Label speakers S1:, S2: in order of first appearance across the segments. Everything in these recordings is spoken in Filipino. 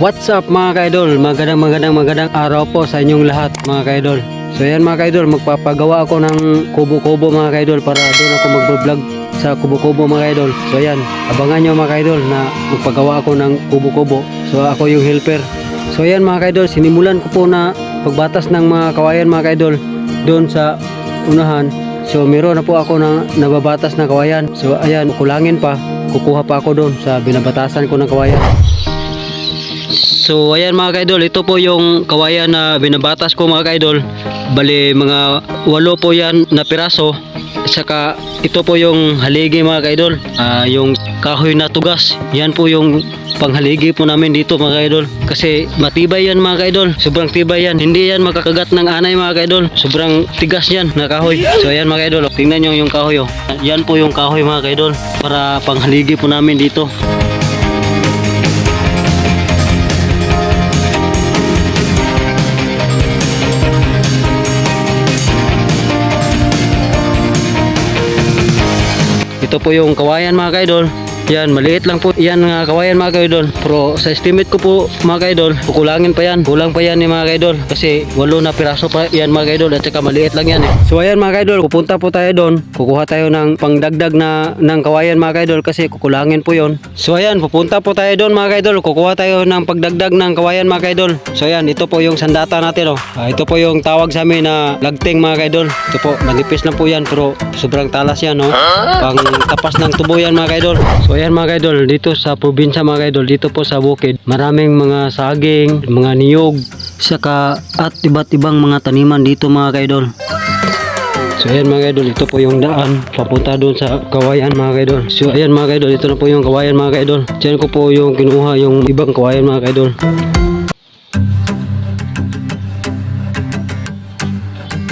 S1: What's up mga kaidol? Magandang magandang magandang araw po sa inyong lahat mga kaidol. So yan mga kaidol, magpapagawa ako ng kubo-kubo mga kaidol para doon ako magbo-vlog sa kubo-kubo mga kaidol. So yan, abangan nyo mga kaidol na magpagawa ako ng kubo-kubo. So ako yung helper. So yan mga kaidol, sinimulan ko po na pagbatas ng mga kawayan mga kaidol doon sa unahan. So meron na po ako na nababatas na kawayan. So ayan, kulangin pa. Kukuha pa ako doon sa binabatasan ko ng kawayan. So ayan mga kaidol, ito po yung kawayan na binabatas ko mga kaidol. Bali mga walo po yan na piraso. Saka ito po yung haligi mga kaidol. Ah, yung kahoy na tugas. Yan po yung panghaligi po namin dito mga kaidol. Kasi matibay yan mga kaidol. Sobrang tibay yan. Hindi yan makakagat ng anay mga kaidol. Sobrang tigas yan na kahoy. So ayan mga kaidol, tingnan nyo yung kahoy. Oh. Yan po yung kahoy mga kaidol. Para panghaligi po namin dito. Po yung kawayan mga kaidol. Yan, maliit lang po yan mga kawayan mga kaidol. Pero sa estimate ko po mga kaidol, kukulangin pa yan. Kulang pa yan ni mga kaidol. Kasi walo na piraso pa yan mga kaidol at saka maliit lang yan eh. So ayan mga kaidol, pupunta po tayo doon. Kukuha tayo ng pangdagdag na ng kawayan mga kaidol kasi kukulangin po yon. So ayan, pupunta po tayo doon mga kaidol. Kukuha tayo ng pagdagdag ng kawayan mga kaidol. So ayan, ito po yung sandata natin oh. Ah, ito po yung tawag sa amin na lagting mga kaidol. Ito po, manipis lang po yan pero sobrang talas yan no. Pang tapas ng tubo yan mga kaidol. So ayan mga kaidol, dito sa probinsya mga kaidol, dito po sa bukid, maraming mga saging, mga niyog, saka at iba't ibang mga taniman dito mga kaidol. So ayan mga kaidol, ito po yung daan papunta doon sa kawayan mga kaidol. So ayan mga kaidol, ito na po yung kawayan mga kaidol. Diyan ko po yung kinuha yung ibang kawayan mga kaidol.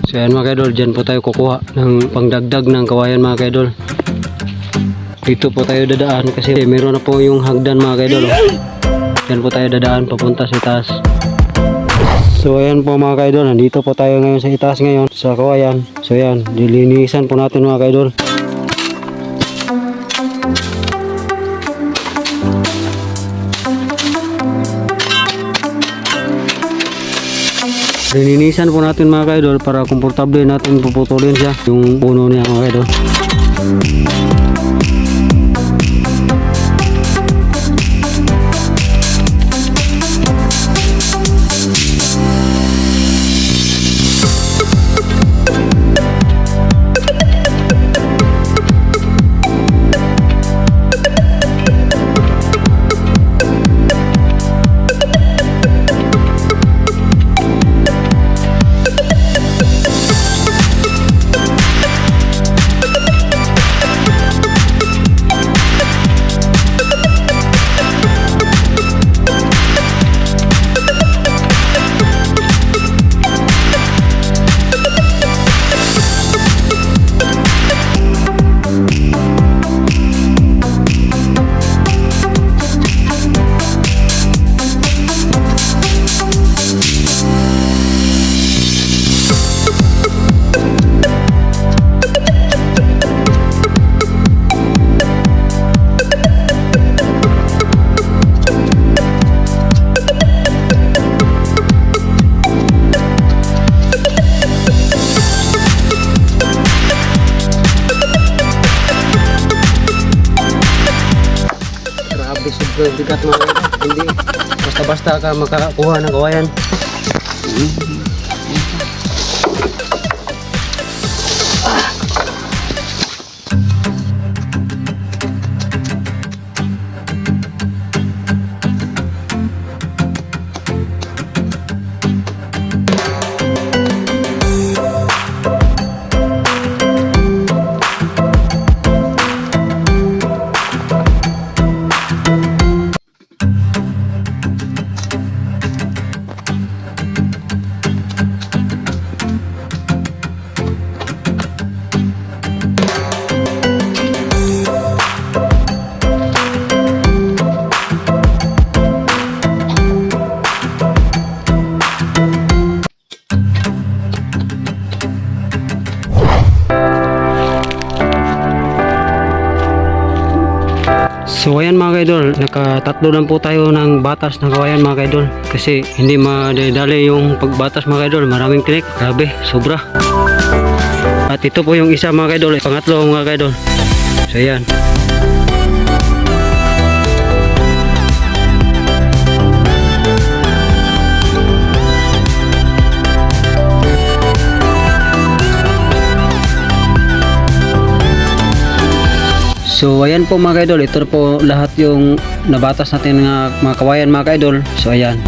S1: So ayan mga kaidol, dyan po tayo kukuha ng pangdagdag ng kawayan mga kaidol. Dito po tayo dadaan kasi meron na po yung hagdan mga kaidol. Oh. Dyan po tayo dadaan papunta sa itaas. So ayan po mga kaidol, nandito po tayo ngayon sa itaas ngayon sa kawayan. So ayan, dilinisan po natin mga kaidol. Linisan po natin mga kaidol para komportable natin puputulin siya yung puno niya mga kaidol. Bigat kaidol. Hindi basta-basta ka makakuha ng kawayan. So ayan mga kaidol, nakatatlo lang po tayo ng batas ng kawayan mga kaidol. Kasi hindi madali yung pagbatas mga kaidol, maraming tinik. Grabe, sobra. At ito po yung isa mga kaidol, pangatlo mga kaidol. So ayan. So ayan po mga kaidol, ito po lahat yung nabatas natin ng mga kawayan mga kaidol. So ayan.